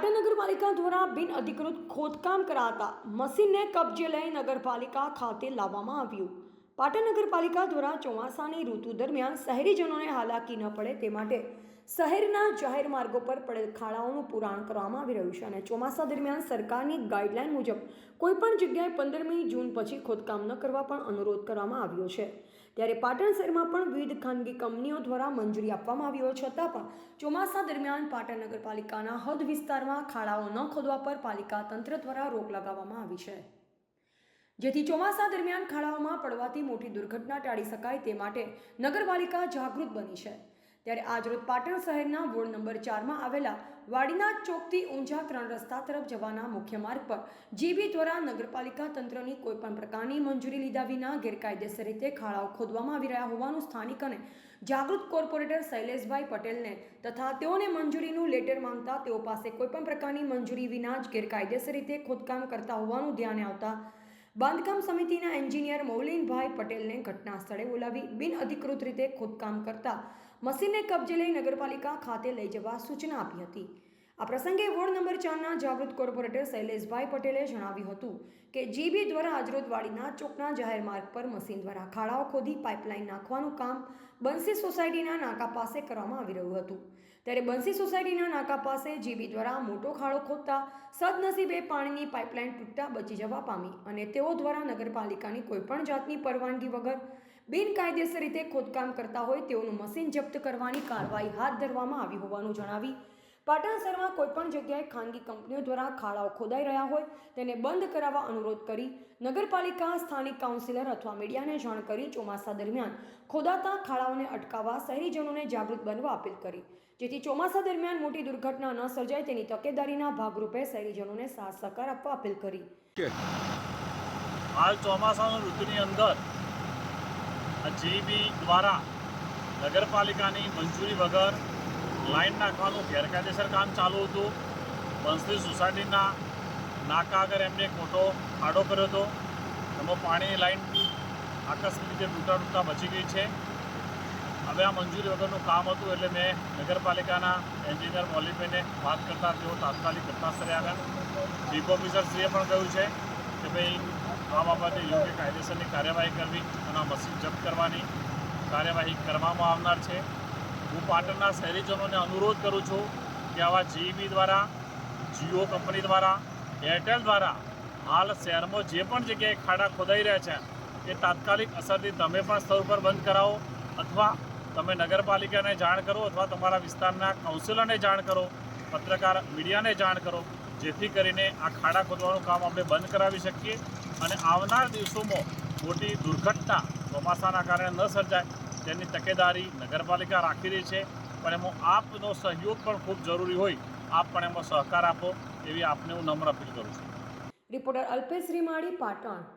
પાટણ નગરપાલિકા દ્વારા બિન અધિકૃત ખોદકામ કરાતા મશીનને કબજે લઈ નગરપાલિકા ખાતે લાવવામાં આવ્યું. પાટણ નગરપાલિકા દ્વારા ચોમાસાની ઋતુ દરમિયાન શહેરીજનોને હાલાકી ન પડે તે માટે શહેરના જાહેર માર્ગો પર પડેલ ખાડાઓનું પુરાણ કરવામાં આવી રહ્યું છે અને ચોમાસા દરમિયાન સરકારની ગાઈડલાઈન મુજબ કોઈપણ જગ્યાએ પંદરમી જૂન પછી ખોદકામ ન કરવા પણ અનુરોધ કરવામાં આવ્યો છે. ત્યારે પાટણ શહેરમાં પણ વિવિધ ખાનગી કંપનીઓ દ્વારા મંજૂરી આપવામાં આવી હોય છતાં પણ ચોમાસા દરમિયાન પાટણ નગરપાલિકાના હદ વિસ્તારમાં ખાડાઓ ન ખોદવા પર પાલિકા તંત્ર દ્વારા રોક લગાવવામાં આવી છે. જેથી ચોમાસા દરમિયાન ખાડાઓમાં પડવાથી મોટી દુર્ઘટના ટાળી શકાય તે માટે નગરપાલિકા જાગૃત બની છે. ત્યારે આજરોજ પાટણ શહેરના વોર્ડ નંબર ચારમાં આવેલા વાડીના ચોકથી ઊંઝા ત્રણ રસ્તા તરફ જવાના મુખ્ય માર્ગ પર જીબી દ્વારા નગરપાલિકા તંત્રની કોઈપણ પ્રકારની મંજૂરી લીધા વિના ગેરકાયદેસર રીતે ખાડાઓ ખોદવામાં આવી રહ્યા હોવાનું સ્થાનિક અને જાગૃત કોર્પોરેટર શૈલેષભાઈ પટેલને તથા તેઓને મંજૂરીનું લેટર માંગતા તેઓ પાસે કોઈપણ પ્રકારની મંજૂરી વિના જ ગેરકાયદેસર રીતે ખોદકામ કરતા હોવાનું ધ્યાને આવતા બાંધકામ સમિતિના એન્જિનિયર મૌલિનભાઈ પટેલને ઘટના સ્થળે બોલાવી બિન અધિકૃત રીતે ખોદકામ કરતા મશીનને કબજે લઈ નગરપાલિકા ખાતે લઈ જવા સૂચના આપી હતી. આ પ્રસંગે વોર્ડ નંબર ચારના જાગૃત કોર્પોરેટર શૈલેષભાઈ પટેલે જણાવ્યું હતું કે જીબી દ્વારા આજરોજ વાડીનાથ ચોકના જાહેર માર્ગ પર મશીન દ્વારા ખાડાઓ ખોદી પાઇપલાઇન નાખવાનું કામ બંસી સોસાયટીના નાકા પાસે કરવામાં આવી રહ્યું હતું. ત્યારે બંસી સોસાયટીના નાકા પાસે જીબી દ્વારા મોટો ખાડો ખોદતા સદનસીબે પાણીની પાઇપલાઇન તૂટતા બચી જવા પામી અને તેઓ દ્વારા નગરપાલિકાની કોઈપણ જાતની પરવાનગી વગર બિનકાયદેસર રીતે ખોદકામ કરતા હોય તેઓનું મશીન જપ્ત કરવાની કાર્યવાહી હાથ ધરવામાં આવી હોવાનું જણાવી. પાટણ શહેરમાં કોઈપણ જગ્યાએ ખાનગી કંપનીઓ દ્વારા ખાડાઓ ખોદાઈ રહ્યા હોય તેને બંધ કરાવવા અનુરોધ કરી. નગરપાલિકા, સ્થાનિક કાઉન્સિલર અથવા મીડિયાને જાણ કરી ચોમાસા દરમિયાન ખોદાતા ખાડાઓને અટકાવવા શહેરીજનોને જાગૃત બનવા અપીલ કરી. જેથી ચોમાસા દરમિયાન મોટી દુર્ઘટના ન સર્જાય તેની તકેદારીના ભાગરૂપે શહેરીજનોને સાથ સહકાર આપવા અપીલ કરી. હાલ ચોમાસાની ઋતુની અંદર જીબી દ્વારા નગરપાલિકાની મંજૂરી વગર લાઈન નાખવાનું ગેરકાયદેસર કામ ચાલુ હતું. બંસલી સોસાયટીના નાકા આગળ એમને ખોટો ખાડો કર્યો હતો. એમાં પાણીની લાઈન આકસ્મિક રીતે તૂટા તૂટતા બચી ગઈ છે. હવે આ મંજૂરી વગરનું કામ હતું એટલે મેં નગરપાલિકાના એન્જિનિયર મોલીભાઈને વાત કરતાં તેઓ તાત્કાલિક ઘટનાસ્થળે આવ્યા. ચીફ ઓફિસરશ્રીએ પણ કહ્યું છે કે ભાઈ આ બાબતે યોગ્ય કાયદેસરની કાર્યવાહી કરવી અને મશીન જપ્ત કરવાની કાર્યવાહી કરવામાં આવનાર છે. હું પાટણના શહેરીજનોને અનુરોધ કરું છું કે આવા જીઈબી દ્વારા, જીઓ કંપની દ્વારા, એરટેલ દ્વારા હાલ શહેરમાં જે પણ જગ્યાએ ખાડા ખોદાઈ રહ્યા છે, એ તાત્કાલિક અસરથી તમે પણ સ્થળ પર બંધ કરાવો અથવા તમે નગરપાલિકાને જાણ કરો અથવા તમારા વિસ્તારના કાઉન્સિલરને જાણ કરો, પત્રકાર મીડિયાને જાણ કરો, જેથી કરીને આ ખાડા ખોદવાનું કામ આપણે બંધ કરાવી શકીએ. અને આવનાર દિવસોમાં મોટી દુર્ઘટના ચોમાસાના કારણે ન સર્જાય, તેની તકેદારી નગરપાલિકા રાખી રહી છે પણ એમાં આપનો સહયોગ પણ ખૂબ જરૂરી હોય, આપ પણ એમાં સહકાર આપો એવી આપને હું નમ્ર અપીલ કરું છું. રિપોર્ટર અલ્પેશ રીમાળી પાટણ.